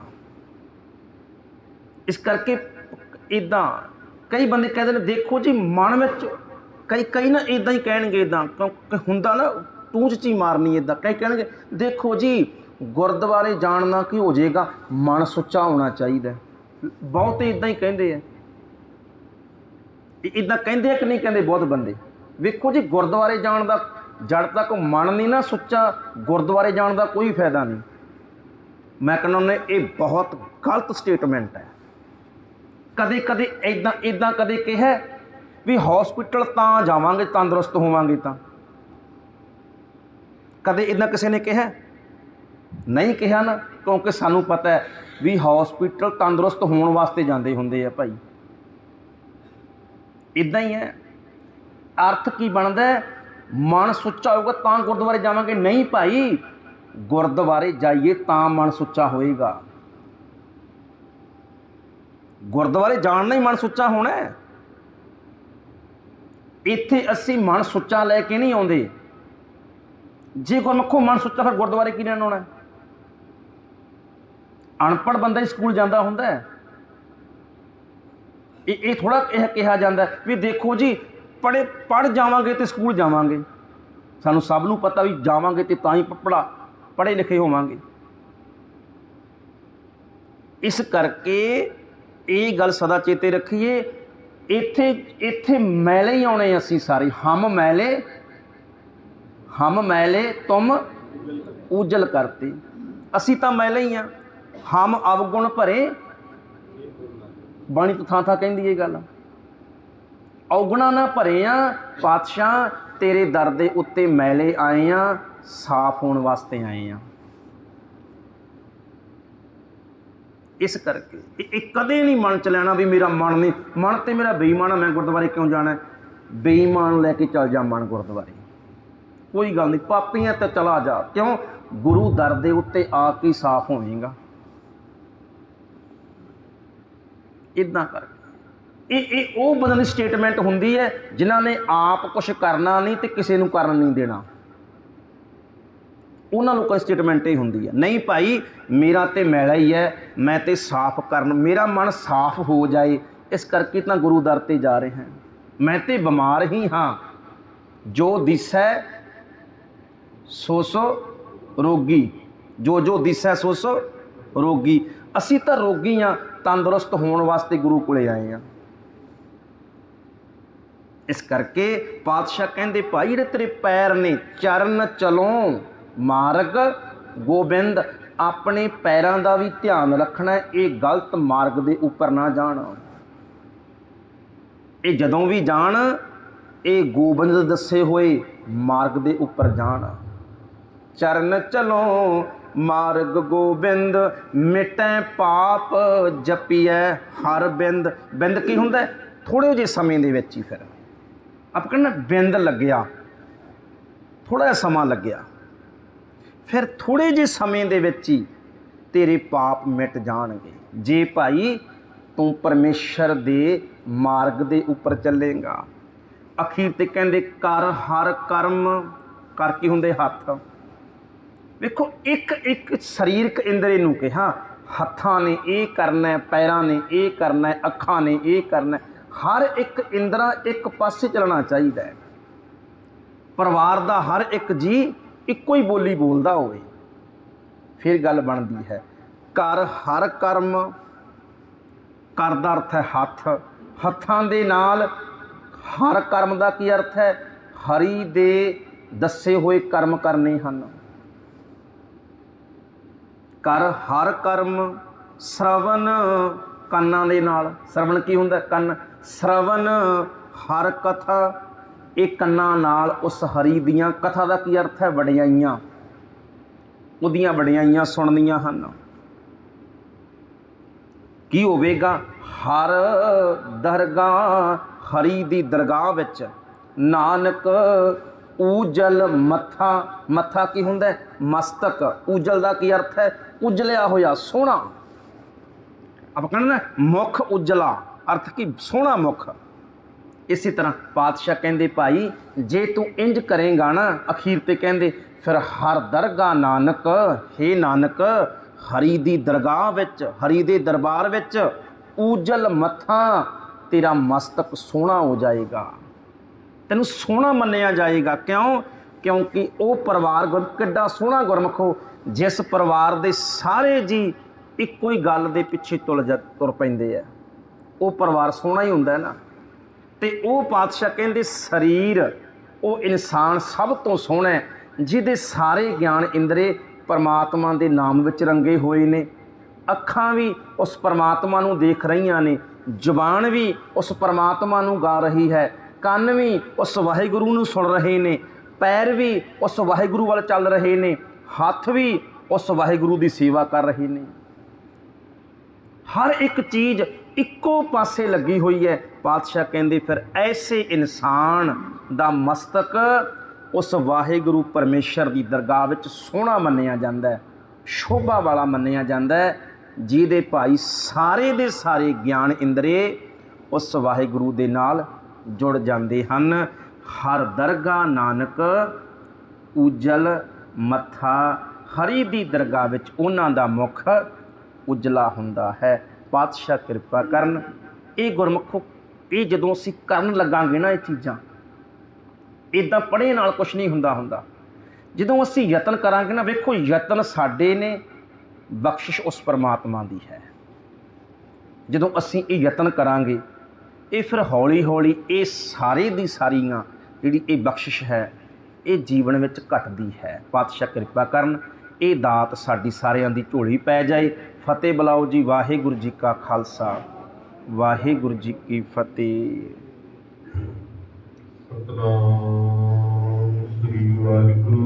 ਇਸ ਕਰਕੇ ਇਦਾਂ ਕਈ ਬੰਦੇ ਕਹਿੰਦੇ ਨੇ, ਦੇਖੋ ਜੀ, ਮਨ ਵਿੱਚ ਕਈ ਕਈ ਨਾ ਇਦਾਂ ਹੀ ਕਹਿਣਗੇ ਇਦਾਂ ਕਿਉਂਕਿ ਹੁੰਦਾ ਨਾ ਤੂੰ ਚੀ ਮਾਰਨੀ ਇਦਾਂ ਕਈ ਕਹਿਣਗੇ, ਦੇਖੋ ਜੀ, ਗੁਰਦੁਆਰੇ ਜਾਣ ਨਾਲ ਕੀ ਹੋ ਜਾਏਗਾ, ਮਨ ਸੁੱਚਾ ਹੋਣਾ ਚਾਹੀਦਾ। ਬਹੁਤੇ ਇਦਾਂ ਹੀ ਕਹਿੰਦੇ ਆ। ਇਦਾਂ ਕਹਿੰਦੇ ਕਿ ਨਹੀਂ ਕਹਿੰਦੇ? ਬਹੁਤ ਬੰਦੇ। ਵੇਖੋ ਜੀ, ਗੁਰਦੁਆਰੇ ਜਾਣ ਦਾ ਜੜ ਤੱਕ ਮਨ ਨਹੀਂ ਨਾ ਸੁੱਚਾ, ਗੁਰਦੁਆਰੇ ਜਾਣ ਦਾ ਕੋਈ ਫਾਇਦਾ ਨਹੀਂ। ਮੈਂ ਕਹਿੰਦਾ ਨੇ ਇਹ ਬਹੁਤ ਗਲਤ ਸਟੇਟਮੈਂਟ ਹੈ। ਕਦੇ ਕਦੇ ਇਦਾਂ ਇਦਾਂ ਕਦੇ ਕਿਹਾ ਵੀ ਹਸਪੀਟਲ ਤਾਂ ਜਾਵਾਂਗੇ, ਤੰਦਰੁਸਤ ਹੋਵਾਂਗੇ ਤਾਂ। ਕਦੇ ਇਦਾਂ ਕਿਸੇ ਨੇ ਕਿਹਾ ਨਹੀਂ ਕਿਹਾ ਨਾ, ਕਿਉਂਕਿ ਸਾਨੂੰ ਪਤਾ ਹੈ ਵੀ ਹਸਪੀਟਲ ਤੰਦਰੁਸਤ ਹੋਣ ਵਾਸਤੇ ਜਾਂਦੇ ਹੁੰਦੇ ਆ ਭਾਈ। ਇਦਾਂ ਹੀ ਹੈ। ਅਰਥ ਕੀ ਬਣਦਾ ਮਨ ਸੁੱਚਾ ਹੋਊਗਾ ਤਾਂ ਗੁਰਦੁਆਰੇ ਜਾਵਾਂਗੇ। ਨਹੀਂ ਭਾਈ, ਗੁਰਦੁਆਰੇ ਜਾਈਏ ਤਾਂ ਮਨ ਸੁੱਚਾ ਹੋਏਗਾ। ਗੁਰਦੁਆਰੇ ਜਾਣ ਨਾਲ ਹੀ ਮਨ ਸੁੱਚਾ ਹੋਣਾ ਹੈ। ਇੱਥੇ ਅਸੀਂ ਮਨ ਸੁੱਚਾ ਲੈ ਕੇ ਨਹੀਂ ਆਉਂਦੇ। ਜੇ ਗੁਰਮੁਖੋ ਮਨ ਸੁੱਚਾ, ਫਿਰ ਗੁਰਦੁਆਰੇ ਕੀ ਲੈਣ ਆਉਣਾ? ਹੈ? ਅਨਪੜ੍ਹ ਬੰਦਾ ਹੀ ਸਕੂਲ ਜਾਂਦਾ ਹੁੰਦਾ ਹੈ। ਇਹ ਇਹ ਥੋੜਾ ਇਹ ਕਿਹਾ ਜਾਂਦਾ ਵੀ ਦੇਖੋ ਜੀ, ਪੜ੍ਹੇ ਪੜ੍ਹ ਜਾਵਾਂਗੇ ਤੇ ਸਕੂਲ ਜਾਵਾਂਗੇ। ਸਾਨੂੰ ਸਭ ਨੂੰ ਪਤਾ ਵੀ ਜਾਵਾਂਗੇ ਤੇ ਤਾਂ ਹੀ ਪੜਾ ਪੜ੍ਹੇ ਲਿਖੇ ਹੋਵਾਂਗੇ। ਇਸ ਕਰਕੇ ਇਹ ਗੱਲ ਸਦਾ ਚੇਤੇ ਰੱਖੀਏ, ਇੱਥੇ ਇੱਥੇ ਮੈਲੇ ਹੀ ਆਉਣੇ ਅਸੀਂ ਸਾਰੇ। ਹਮ ਮੈਲੇ ਹਮ ਮੈਲੇ ਤੁਮ ਉਜਲ ਕਰਤੇ। ਅਸੀਂ ਤਾਂ ਮੈਲੇ ਹੀ ਆ। ਹਮ ਅਵਗੁਣ ਭਰੇ। ਬਾਣੀ ਤੋਂ ਥਾਂ ਥਾਂ ਕਹਿੰਦੀ ਇਹ ਗੱਲ। ਔਗਣਾ ਨਾ ਭਰੇ ਆ ਪਾਤਸ਼ਾਹ, ਤੇਰੇ ਦਰ ਦੇ ਉੱਤੇ ਮੈਲੇ ਆਏ ਆ ਸਾਫ਼ ਹੋਣ ਵਾਸਤੇ ਆਏ ਆ ਇਸ ਕਰਕੇ ਇਹ ਕਦੇ ਨਹੀਂ ਮਨ ਚ ਲੈਣਾ ਵੀ ਮੇਰਾ ਮਨ ਨਹੀਂ। ਮਨ ਤੇ ਮੇਰਾ ਬੇਈਮਾਨ ਆ, ਮੈਂ ਗੁਰਦੁਆਰੇ ਕਿਉਂ ਜਾਣਾ? ਬੇਈਮਾਨ ਲੈ ਕੇ ਚੱਲ ਜਾ ਮਨ ਗੁਰਦੁਆਰੇ। ਕੋਈ ਗੱਲ ਨਹੀਂ, ਪਾਪੀਆਂ ਤੇ ਚਲਾ ਜਾ। ਕਿਉਂ? ਗੁਰੂ ਦਰ ਦੇ ਉੱਤੇ ਆ ਕੇ ਸਾਫ਼ ਹੋਵੇਂਗਾ। ਇਦਾਂ ਕਰ। ਇਹ ਇਹ, ਉਹ ਬੰਦੇ ਸਟੇਟਮੈਂਟ ਹੁੰਦੀ ਹੈ, ਜਿਨ੍ਹਾਂ ਨੇ ਆਪ ਕੁਝ ਕਰਨਾ ਨਹੀਂ ਤੇ ਕਿਸੇ ਨੂੰ ਕਰਨ ਨਹੀਂ ਦੇਣਾ। ਉਹਨਾਂ ਲੋਕਾਂ ਦੀ ਸਟੇਟਮੈਂਟ ਇਹ ਹੁੰਦੀ ਹੈ। ਨਹੀਂ ਭਾਈ, ਮੇਰਾ ਤੇ ਮੈਲਾ ਹੀ ਹੈ, ਮੈਂ ਤੇ ਸਾਫ਼ ਕਰਨ, ਮੇਰਾ ਮਨ ਸਾਫ਼ ਹੋ ਜਾਏ, ਇਸ ਕਰਕੇ ਤਾਂ ਗੁਰੂ ਦਰ ਤੇ ਜਾ ਰਹੇ ਹਾਂ। ਮੈਂ ਤੇ ਬਿਮਾਰ ਹੀ ਹਾਂ। ਜੋ ਦਿਸੈ, ਸੋ ਸੋ ਰੋਗੀ। ਜੋ ਜੋ ਦਿਸੈ, ਸੋ ਸੋ ਰੋਗੀ। ਅਸੀਂ ਤਾਂ ਰੋਗੀ ਆ ਤੰਦਰੁਸਤ ਹੋਣ ਵਾਸਤੇ ਗੁਰੂ ਕੋਲੇ ਆਏ ਆ। ਇਸ ਕਰਕੇ ਪਾਤਸ਼ਾਹ ਕਹਿੰਦੇ, ਭਾਈ ਜਿਹੜੇ ਤੇਰੇ ਪੈਰ ਨੇ ਚਰਨ ਚਲੋ। ਮਾਰਗ, ਗੋਬਿੰਦ, ਆਪਣੇ ਪੈਰਾਂ ਦਾ ਵੀ ਧਿਆਨ ਰੱਖਣਾ ਇਹ ਗਲਤ ਮਾਰਗ ਦੇ ਉੱਪਰ ਨਾ ਜਾਣ। ਇਹ ਜਦੋਂ ਵੀ ਜਾਣ, ਇਹ ਗੋਬਿੰਦ ਦੱਸੇ ਹੋਏ ਮਾਰਗ ਦੇ ਉੱਪਰ ਜਾਣ। ਚਰਨ ਚਲੋ ਮਾਰਗ ਗੋਬਿੰਦ, ਮਿਟੈ ਪਾਪ ਜਪੀਐ ਹਰ ਬਿੰਦ। ਬਿੰਦ ਕੀ ਹੁੰਦਾ ਹੈ? ਥੋੜੇ ਜਿਹੇ ਸਮੇਂ ਦੇ ਵਿੱਚ ਹੀ ਫਿਰ। ਆਪ ਕਹਿੰਦੇ ਬਿੰਦ ਲੱਗਿਆ। ਥੋੜਾ ਜਿਹਾ ਸਮਾਂ ਲੱਗਿਆ। ਫਿਰ ਥੋੜੇ ਜਿਹੇ ਸਮੇਂ ਦੇ ਵਿੱਚ ਹੀ ਤੇਰੇ ਪਾਪ ਮਿਟ ਜਾਣਗੇ। ਜੇ ਭਾਈ ਤੂੰ ਪਰਮੇਸ਼ਰ ਦੇ ਮਾਰਗ ਦੇ ਉੱਪਰ ਚੱਲੇਗਾ। ਅਖੀਰ ਤੇ ਕਹਿੰਦੇ, ਕਰ ਹਰ ਕਰਮ। ਕਰ ਕੀ ਹੁੰਦੇ? ਹੱਥ। ਵੇਖੋ, ਇੱਕ ਇੱਕ ਸਰੀਰਕ ਇੰਦਰੀ ਨੂੰ ਕਿਹਾ, ਹੱਥਾਂ ਨੇ ਇਹ ਕਰਨਾ ਪੈਰਾਂ ਨੇ ਇਹ ਕਰਨਾ ਅੱਖਾਂ ਨੇ ਇਹ ਕਰਨਾ ਹਰ ਇੱਕ ਇੰਦਰਾ ਇੱਕ ਪਾਸੇ ਚੱਲਣਾ ਚਾਹੀਦਾ ਹੈ। ਪਰਿਵਾਰ ਦਾ ਹਰ ਇੱਕ ਜੀ ਇੱਕੋ ਹੀ ਬੋਲੀ ਬੋਲਦਾ ਹੋਵੇ। ਫਿਰ ਗੱਲ ਬਣਦੀ ਹੈ ਕਰ ਹਰ ਕਰਮ ਕਰ ਦਾ ਅਰਥ ਹੈ ਹੱਥ। ਹੱਥਾਂ ਦੇ ਨਾਲ ਹਰ ਕਰਮ ਦਾ ਕੀ ਅਰਥ ਹੈ? ਹਰੀ ਦੇ ਦੱਸੇ ਹੋਏ ਕਰਮ ਕਰਨੇ ਹਨ। ਕਰ ਹਰ ਕਰਮ ਸ਼ਰਵਨ ਕੰਨਾਂ ਦੇ ਨਾਲ। ਸ਼ਰਵਣ ਕੀ ਹੁੰਦਾ? ਕੰਨ। ਸ਼ਰਵਨ ਹਰ ਕਥਾ, ਇਹ ਕੰਨਾਂ ਨਾਲ ਉਸ ਹਰੀ ਦੀਆਂ ਕਥਾ ਦਾ ਕੀ ਅਰਥ ਹੈ? ਵਡਿਆਈਆਂ। ਉਹਦੀਆਂ ਵਡਿਆਈਆਂ ਸੁਣਨੀਆਂ ਹਨ। ਕੀ ਹੋਵੇਗਾ? ਹਰ ਦਰਗਾਹ, ਹਰੀ ਦੀ ਦਰਗਾਹ ਵਿੱਚ ਨਾਨਕ ਉਜਲ ਮੱਥਾ ਮੱਥਾ ਕੀ ਹੁੰਦਾ ਮਸਤਕ। ਉਜਲ ਦਾ ਕੀ ਅਰਥ ਹੈ? ਉਜਲਿਆ ਹੋਇਆ, ਸੋਹਣਾ। ਆਪਾਂ ਕਹਿੰਦੇ ਨਾ ਮੁਖ ਉਜਲਾ ਅਰਥ ਕੀ? ਸੋਹਣਾ ਮੁਖ। ਇਸੇ ਤਰ੍ਹਾਂ ਪਾਤਸ਼ਾਹ ਕਹਿੰਦੇ, ਭਾਈ, ਜੇ ਤੂੰ ਇੰਜ ਕਰੇਗਾ ਨਾ, ਅਖੀਰ ਤੇ ਕਹਿੰਦੇ, ਫਿਰ ਹਰ ਦਰਗਾਹ ਨਾਨਕ, ਹੇ ਨਾਨਕ, ਹਰੀ ਦੀ ਦਰਗਾਹ ਵਿੱਚ, ਹਰੀ ਦੇ ਦਰਬਾਰ ਵਿੱਚ ਊਜਲ ਮੱਥਾ, ਤੇਰਾ ਮਸਤਕ ਸੋਹਣਾ ਹੋ ਜਾਏਗਾ। ਤੈਨੂੰ ਸੋਹਣਾ ਮੰਨਿਆ ਜਾਏਗਾ। ਕਿਉਂ? ਕਿਉਂਕਿ ਉਹ ਪਰਿਵਾਰ ਗੁਰ, ਕਿੱਡਾ ਸੋਹਣਾ ਗੁਰਮਖੋ, ਜਿਸ ਪਰਿਵਾਰ ਦੇ ਸਾਰੇ ਜੀ ਇੱਕੋ ਹੀ ਗੱਲ ਦੇ ਪਿੱਛੇ ਤੁਲ ਜਾ, ਤੁਰ ਪੈਂਦੇ ਆ। ਉਹ ਪਰਿਵਾਰ ਸੋਹਣਾ ਹੀ ਹੁੰਦਾ ਨਾ। ਤੇ ਉਹ ਪਾਤਸ਼ਾਹ ਕਹਿੰਦੇ, ਸਰੀਰ, ਉਹ ਇਨਸਾਨ ਸਭ ਤੋਂ ਸੋਹਣਾ ਹੈ, ਜਿਹਦੇ ਸਾਰੇ ਗਿਆਨ ਇੰਦਰੇ ਪਰਮਾਤਮਾ ਦੇ ਨਾਮ ਵਿੱਚ ਰੰਗੇ ਹੋਏ ਨੇ। ਅੱਖਾਂ ਵੀ ਉਸ ਪਰਮਾਤਮਾ ਨੂੰ ਦੇਖ ਰਹੀਆਂ ਨੇ, ਜ਼ੁਬਾਨ ਵੀ ਉਸ ਪਰਮਾਤਮਾ ਨੂੰ ਗਾ ਰਹੀ ਹੈ। ਕੰਨ ਵੀ ਉਸ ਵਾਹਿਗੁਰੂ ਨੂੰ ਸੁਣ ਰਹੇ ਨੇ, ਪੈਰ ਵੀ ਉਸ ਵਾਹਿਗੁਰੂ ਵੱਲ ਚੱਲ ਰਹੇ ਨੇ, ਹੱਥ ਵੀ ਉਸ ਵਾਹਿਗੁਰੂ ਦੀ ਸੇਵਾ ਕਰ ਰਹੇ ਨੇ। ਹਰ ਇੱਕ ਚੀਜ਼ ਇੱਕੋ ਪਾਸੇ ਲੱਗੀ ਹੋਈ ਹੈ। ਪਾਤਸ਼ਾਹ ਕਹਿੰਦੇ, ਫਿਰ ਐਸੇ ਇਨਸਾਨ ਦਾ ਮਸਤਕ ਉਸ ਵਾਹਿਗੁਰੂ ਪਰਮੇਸ਼ਰ ਦੀ ਦਰਗਾਹ ਵਿੱਚ ਸੋਹਣਾ ਮੰਨਿਆ ਜਾਂਦਾ ਹੈ, ਸ਼ੋਭਾ ਵਾਲਾ ਮੰਨਿਆ ਜਾਂਦਾ ਹੈ, ਜਿਹਦੇ ਭਾਈ ਸਾਰੇ ਦੇ ਸਾਰੇ ਗਿਆਨ ਇੰਦਰੇ ਉਸ ਵਾਹਿਗੁਰੂ ਦੇ ਨਾਲ ਜੁੜ ਜਾਂਦੇ ਹਨ। ਹਰ ਦਰਗਾਹ ਨਾਨਕ ਉਜਲ ਮੱਥਾ, ਹਰੀ ਦੀ ਦਰਗਾਹ ਵਿੱਚ ਉਹਨਾਂ ਦਾ ਮੁਖ ਉਜਲਾ ਹੁੰਦਾ ਹੈ। ਪਾਤਸ਼ਾਹ ਕਿਰਪਾ ਕਰਨ, ਇਹ ਗੁਰਮੁਖੋ, ਇਹ ਜਦੋਂ ਅਸੀਂ ਕਰਨ ਲੱਗਾਂਗੇ ਨਾ ਇਹ ਚੀਜ਼ਾਂ ਇਦਾਂ ਪੜ੍ਹੇ ਨਾਲ ਕੁਝ ਨਹੀਂ ਹੁੰਦਾ ਹੁੰਦਾ। ਜਦੋਂ ਅਸੀਂ ਯਤਨ ਕਰਾਂਗੇ ਨਾ, ਵੇਖੋ ਯਤਨ ਸਾਡੇ ਨੇ, ਬਖਸ਼ਿਸ਼ ਉਸ ਪਰਮਾਤਮਾ ਦੀ ਹੈ। ਜਦੋਂ ਅਸੀਂ ਇਹ ਯਤਨ ਕਰਾਂਗੇ ਇਹ ਫਿਰ ਹੌਲੀ ਹੌਲੀ ਇਹ ਸਾਰੇ ਦੀ ਸਾਰੀਆਂ ਜਿਹੜੀ ਇਹ ਬਖਸ਼ਿਸ਼ ਹੈ, ਇਹ ਜੀਵਨ ਵਿੱਚ ਘਟਦੀ ਹੈ। ਪਾਤਸ਼ਾਹ ਕਿਰਪਾ ਕਰਨ ਇਹ ਦਾਤ ਸਾਡੀ ਸਾਰਿਆਂ ਦੀ ਝੋਲੀ ਪੈ ਜਾਏ। ਫਤਿਹ ਬੁਲਾਓ ਜੀ, ਵਾਹਿਗੁਰੂ ਜੀ ਕਾ ਖਾਲਸਾ। ਵਾਹਿਗੁਰੂ ਜੀ ਕੀ ਫਤਿਹ। ਸਤਨਾਮ ਸ੍ਰੀ ਵਾਹਿਗੁਰੂ